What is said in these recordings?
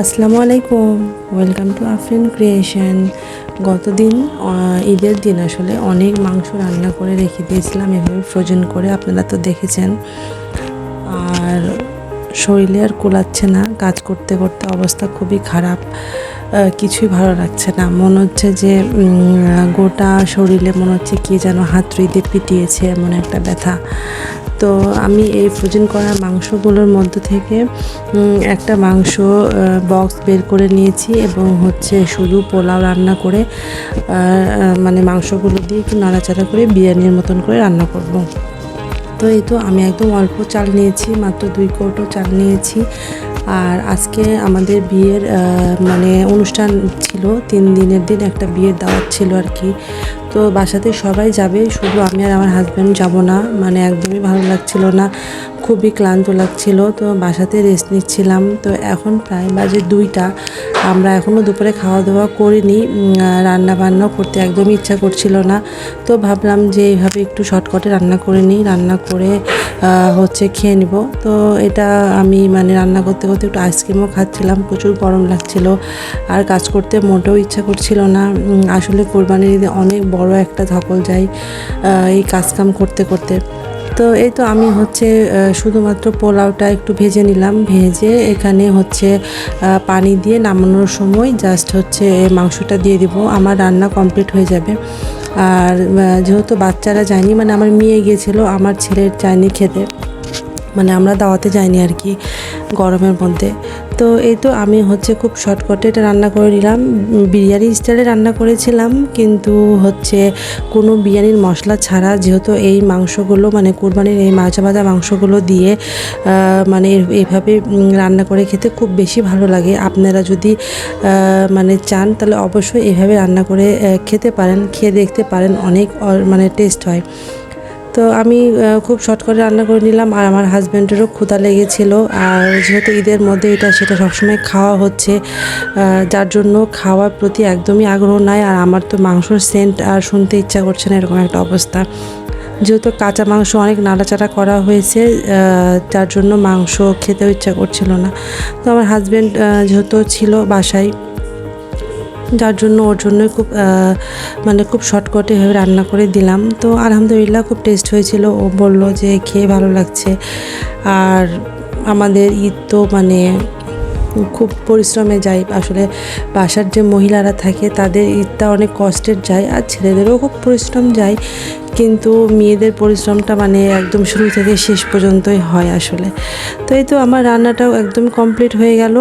আসসালামু আলাইকুম। Welcome to Afrin creation গতদিন ঈদের দিন আসলে অনেক মাংস রান্না করে রেখে দিয়েছিলাম, এভাবে ফ্রোজেন করে আপনারা তো দেখেছেন। আর শরীরে আর কোলাচ্ছে না, কাজ করতে করতে অবস্থা খুবই খারাপ। কিছুই ভালো লাগছে না। মনে হচ্ছে যে গোটা শরীরে মনে হচ্ছে কি যেন হাত দিয়ে পিটিয়েছে, এমন একটা ব্যথা। তো আমি এই ফ্রোজেন করা মাংসগুলোর মধ্যে থেকে একটা মাংস বক্স বের করে নিয়েছি এবং হচ্ছে শুধু পোলাও রান্না করে মানে মাংসগুলো দিয়ে একটু নাড়াচাড়া করে বিরিয়ানির মতন করে রান্না করব। তো এই তো আমি একদম অল্প চাল নিয়েছি, মাত্র দুই কৌটো চাল নিয়েছি আর আজকে আমাদের বিয়ের মানে অনুষ্ঠান ছিল, তিন দিনের দিন একটা বিয়ের দাওয়াত ছিল আর কি তো বাসাতে সবাই যাবে, শুধু আমি আর আমার হাজব্যান্ড যাব না। মানে একদমই ভালো লাগছিল না, খুবই ক্লান্ত লাগছিল। তো বাসাতে রেস্ট নিচ্ছিলাম। তো এখন প্রায় বাজে দুইটা। আমরা এখনও দুপুরে খাওয়া দাওয়া করিনি রান্না বান্না করতে একদমই ইচ্ছা করছিল না। তো ভাবলাম যে এইভাবে একটু শর্টকাটে রান্না করে নিই। রান্না করে হচ্ছে খেয়ে নিব। তো এটা আমি মানে রান্না করতে করতে একটু আইসক্রিমও খাচ্ছিলাম। প্রচুর গরম লাগছিল। আর কাজ করতে মোটেও ইচ্ছা করছিল না। আসলে কোরবানির ঈদে অনেক বড় একটা ধকল আহ, এই কাজকাম করতে করতে। তো এই তো আমি হচ্ছে শুধুমাত্র পোলাওটা একটু ভেজে নিলাম। ভেজে এখানে হচ্ছে পানি দিয়ে নামানোর সময় জাস্ট হচ্ছে মাংসটা দিয়ে দিব। আমার রান্না কমপ্লিট হয়ে যাবে। আর যেহেতু বাচ্চারা যায়নি মানে আমার মেয়ে গিয়েছিল আমার ছেলের যায়নি খেতে। মানে আমরা দাওয়াতে যাইনি আর কি গরমের মধ্যে। তো এই তো আমি হচ্ছে খুব শর্টকাটে এটা রান্না করে নিলাম। বিরিয়ানি স্টাইলে রান্না করেছিলাম, কিন্তু হচ্ছে কোনো বিরিয়ানির মশলা ছাড়া যেহেতু এই মাংসগুলো মানে কুরবানির এই মাছ ভাজা মাংসগুলো দিয়ে মানে এইভাবে রান্না করে খেতে খুব বেশি ভালো লাগে। আপনারা যদি মানে চান, তাহলে অবশ্যই এভাবে রান্না করে খেতে পারেন, খেয়ে দেখতে পারেন, অনেক মানে টেস্ট হয়। তো আমি খুব শর্ট করে রান্না করে নিলাম আর আমার হাজব্যান্ডেরও ক্ষুধা লেগেছিল। আর যেহেতু ঈদের মধ্যে এটা, সেটা সবসময় খাওয়া হচ্ছে যার জন্য খাওয়ার প্রতি একদমই আগ্রহ নাই। আর আমার তো মাংসর সেন্ট আর শুনতে ইচ্ছা করছে না, এরকম একটা অবস্থা। যেহেতু কাঁচা মাংস অনেক নাড়াচাড়া করা হয়েছে যার জন্য মাংস খেতেও ইচ্ছা করছিল না। তো আমার হাজব্যান্ড যেহেতু ছিল বাসায় যার জন্য ওর জন্য খুব মানে খুব শর্টকাটে এভাবে রান্না করে দিলাম। তো আলহামদুলিল্লাহ খুব টেস্ট হয়েছিল। ও বলল যে খেয়ে ভালো লাগছে। আর আমাদের ঈদ তো মানে খুব পরিশ্রমে যায়। আসলে বাসার যে মহিলারা থাকে, তাদের ঈদটা অনেক কষ্টের যায় আর ছেলেদেরও খুব পরিশ্রম যায়। কিন্তু মেয়েদের পরিশ্রমটা মানে একদম শুরু থেকে শেষ পর্যন্তই হয় আসলে। তো এই তো আমার রান্নাটাও একদম কমপ্লিট হয়ে গেল।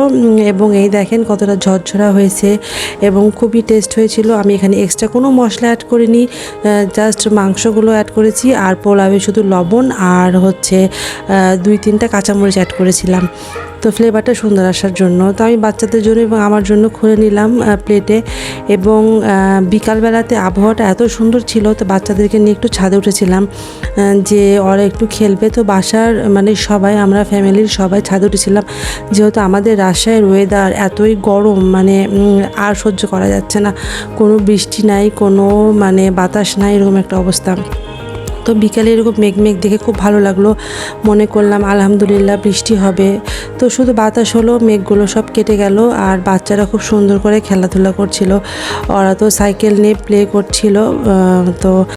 এবং এই দেখেন কতটা ঝরঝরা হয়েছে এবং খুবই টেস্ট হয়েছিল। আমি এখানে এক্সট্রা কোনো মশলা অ্যাড করিনি জাস্ট মাংসগুলো অ্যাড করেছি আর পোলাবে শুধু লবণ আর হচ্ছে দুই তিনটা কাঁচামরিচ অ্যাড করেছিলাম। তো ফ্লেভারটা সুন্দর আসার জন্য। তো আমি বাচ্চাদের জন্য এবং আমার জন্য খুলে নিলাম প্লেটে এবং বিকালবেলাতে আবহাওয়াটা এত সুন্দর ছিল, তো বাচ্চাদেরকে নিয়ে একটু ছাদে উঠেছিলাম যে ওরা একটু খেলবে। তো বাসার মানে সবাই, আমরা ফ্যামিলির সবাই ছাদে উঠেছিলাম। যেহেতু আমাদের রাজশাহীর ওয়েদার এতই গরম মানে আর সহ্য করা যাচ্ছে না। কোনো বৃষ্টি নাই, কোনো মানে বাতাস নাই, এরকম একটা অবস্থা। তো বিকালে এরকম মেঘ মেঘ দেখে খুব ভালো লাগল। মনে করলাম, আলহামদুলিল্লাহ বৃষ্টি হবে। তো শুধু বাতাস হলো, মেঘগুলো সব কেটে গেল আর বাচ্চারা খুব সুন্দর করে খেলাধুলা করছিল। ওরা তো সাইকেল নিয়ে প্লে করছিল তো